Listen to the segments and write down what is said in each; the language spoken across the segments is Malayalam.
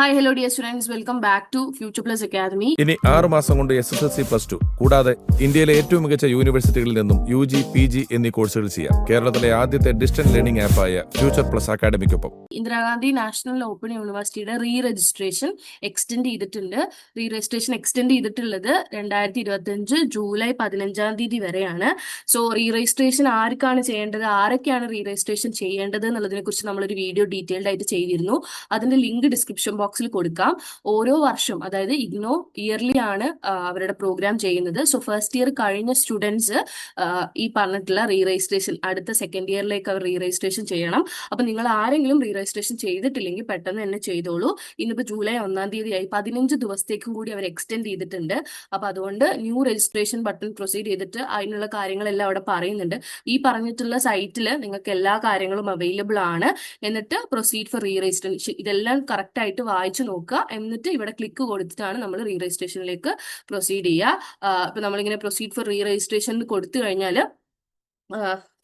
Hi hello dear students welcome back to future plus academy ഇനി ആറ് മാസം കൊണ്ട് S S L C plus two കൂടാതെ ഇന്ത്യയിലെ ഏറ്റവും മികച്ച യൂണിവേഴ്സിറ്റികളിൽ നിന്നും യു ജി പി ജി എന്നീ കോഴ്സുകൾ ചെയ്യാം. കേരളത്തിലെ ആദ്യത്തെ ഡിസ്റ്റൻസ് ലേണിംഗ് ആപ്പായ ഫ്യൂച്ചർ പ്ലസ് അക്കാഡമിക്കൊപ്പം ഇന്ദിരാഗാന്ധി നാഷണൽ ഓപ്പൺ യൂണിവേഴ്സിറ്റിയുടെ റീ രജിസ്ട്രേഷൻ എക്സ്റ്റെൻഡ് ചെയ്തിട്ടുണ്ട്. റീ രജിസ്ട്രേഷൻ എക്സ്റ്റെൻഡ് ചെയ്തിട്ടുള്ളത് രണ്ടായിരത്തി ഇരുപത്തി അഞ്ച് ജൂലൈ പതിനഞ്ചാം തീയതി വരെയാണ്. സോ റീ രജിസ്ട്രേഷൻ ആർക്കാണ് ചെയ്യേണ്ടത്? ആരൊക്കെയാണ് റീ രജിസ്ട്രേഷൻ ചെയ്യേണ്ടത് എന്നുള്ളതിനെ കുറിച്ച് നമ്മളൊരു വീഡിയോ ഡീറ്റെയിൽഡ് ആയിട്ട് ചെയ്തിരുന്നു. അതിന്റെ ലിങ്ക് ഡിസ്ക്രിപ്ഷൻ ബോക്സിൽ കൊടുക്കാം. ഓരോ വർഷം അതായത് ഇഗ്നോ ഇയർലി ആണ് അവരുടെ പ്രോഗ്രാം ചെയ്യുന്നത്. സോ ഫസ്റ്റ് ഇയർ കഴിഞ്ഞ സ്റ്റുഡൻസ് ഈ പറഞ്ഞിട്ടുള്ള റീ രജിസ്ട്രേഷൻ അടുത്ത സെക്കൻഡ് ഇയറിലേക്ക് അവർ റീ രജിസ്ട്രേഷൻ ചെയ്യണം. അപ്പൊ നിങ്ങൾ ആരെങ്കിലും റീ രജിസ്ട്രേഷൻ ചെയ്തിട്ടില്ലെങ്കിൽ പെട്ടെന്ന് തന്നെ ചെയ്തോളൂ. ഇന്നിപ്പോ ജൂലൈ ഒന്നാം തീയതി ആയി പതിനഞ്ച് ദിവസത്തേക്കും കൂടി അവർ എക്സ്റ്റെൻഡ് ചെയ്തിട്ടുണ്ട്. അപ്പൊ അതുകൊണ്ട് ന്യൂ രജിസ്ട്രേഷൻ ബട്ടൺ പ്രൊസീഡ് ചെയ്തിട്ട് അതിനുള്ള കാര്യങ്ങളെല്ലാം അവിടെ പറയുന്നുണ്ട്. ഈ പറഞ്ഞിട്ടുള്ള സൈറ്റിൽ നിങ്ങൾക്ക് എല്ലാ കാര്യങ്ങളും അവൈലബിൾ ആണ്. എന്നിട്ട് പ്രൊസീഡ് ഫോർ റീ രജിസ്ട്രേഷൻ ഇതെല്ലാം കറക്റ്റ് ആയിട്ട് വായിച്ചു നോക്കുക. എന്നിട്ട് ഇവിടെ ക്ലിക്ക് കൊടുത്തിട്ടാണ് നമ്മൾ റീ രജിസ്ട്രേഷനിലേക്ക് പ്രൊസീഡ് ചെയ്യുക. ഇപ്പൊ നമ്മളിങ്ങനെ പ്രൊസീഡ് ഫോർ റീ രജിസ്ട്രേഷൻ കൊടുത്തു കഴിഞ്ഞാൽ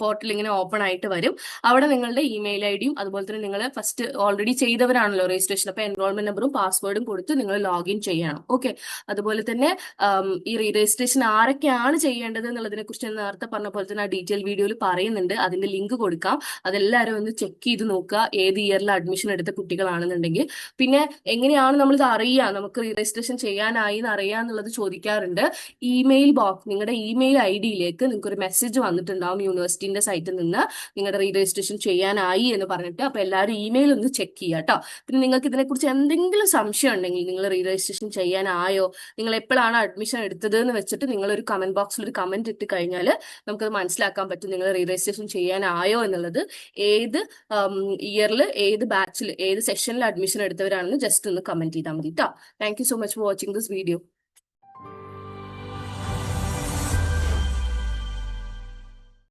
പോർട്ടൽ ഇങ്ങനെ ഓപ്പൺ ആയിട്ട് വരും. അവിടെ നിങ്ങളുടെ ഇമെയിൽ ഐ ഡിയും അതുപോലെ തന്നെ നിങ്ങൾ ഫസ്റ്റ് ഓൾറെഡി ചെയ്തവരാണല്ലോ രജിസ്ട്രേഷൻ അപ്പോൾ എൻറോൾമെന്റ് നമ്പറും പാസ്വേഡും കൊടുത്ത് നിങ്ങൾ ലോഗിൻ ചെയ്യണം. ഓക്കെ അതുപോലെ തന്നെ ഈ റീ രജിസ്ട്രേഷൻ ആരൊക്കെയാണ് ചെയ്യേണ്ടത് എന്നുള്ളതിനെ കുറിച്ച് നേരത്തെ പറഞ്ഞ പോലെ തന്നെ ആ ഡീറ്റെയിൽ വീഡിയോയിൽ പറയുന്നുണ്ട്. അതിന്റെ ലിങ്ക് കൊടുക്കാം. അതെല്ലാവരും ഒന്ന് ചെക്ക് ചെയ്ത് നോക്കുക. ഏത് ഇയറിൽ അഡ്മിഷൻ എടുത്ത കുട്ടികളാണെന്നുണ്ടെങ്കിൽ. പിന്നെ എങ്ങനെയാണ് നമ്മൾ ഇത് അറിയുക? നമുക്ക് റീ രജിസ്ട്രേഷൻ ചെയ്യാനായി എന്ന് അറിയുക എന്നുള്ളത് ചോദിക്കാറുണ്ട്. ഇമെയിൽ ബോക്സ് നിങ്ങളുടെ ഇമെയിൽ ഐ ഡിയിലേക്ക് നിങ്ങൾക്ക് ഒരു മെസ്സേജ് വന്നിട്ടുണ്ടാവും യൂണിവേഴ്സിറ്റിന്റെ സൈറ്റിൽ നിന്ന് നിങ്ങളുടെ റീ രജിസ്ട്രേഷൻ ചെയ്യാനായി എന്ന് പറഞ്ഞിട്ട് അപ്പൊ എല്ലാവരും ഇമെയിൽ ഒന്ന് ചെക്ക് ചെയ്യുക കേട്ടോ പിന്നെ നിങ്ങൾക്ക് ഇതിനെക്കുറിച്ച് എന്തെങ്കിലും സംശയം ഉണ്ടെങ്കിൽ നിങ്ങൾ റീ രജിസ്ട്രേഷൻ ചെയ്യാനായോ നിങ്ങൾ എപ്പോഴാണ് അഡ്മിഷൻ എടുത്തത് എന്ന് വെച്ചിട്ട് നിങ്ങൾ ഒരു കമന്റ് ബോക്സിൽ ഒരു കമന്റ് ഇട്ട് കഴിഞ്ഞാൽ നമുക്കത് മനസ്സിലാക്കാൻ പറ്റും നിങ്ങൾ റീ രജിസ്ട്രേഷൻ ചെയ്യാനായോ എന്നുള്ളത്. ഏത് ഇയറിൽ ഏത് ബാച്ചിൽ ഏത് സെഷനിൽ അഡ്മിഷൻ എടുത്തവരാണെന്ന് ജസ്റ്റ് ഒന്ന് കമന്റ് ചെയ്താൽ മതി കേട്ടോ thank you so much for watching this video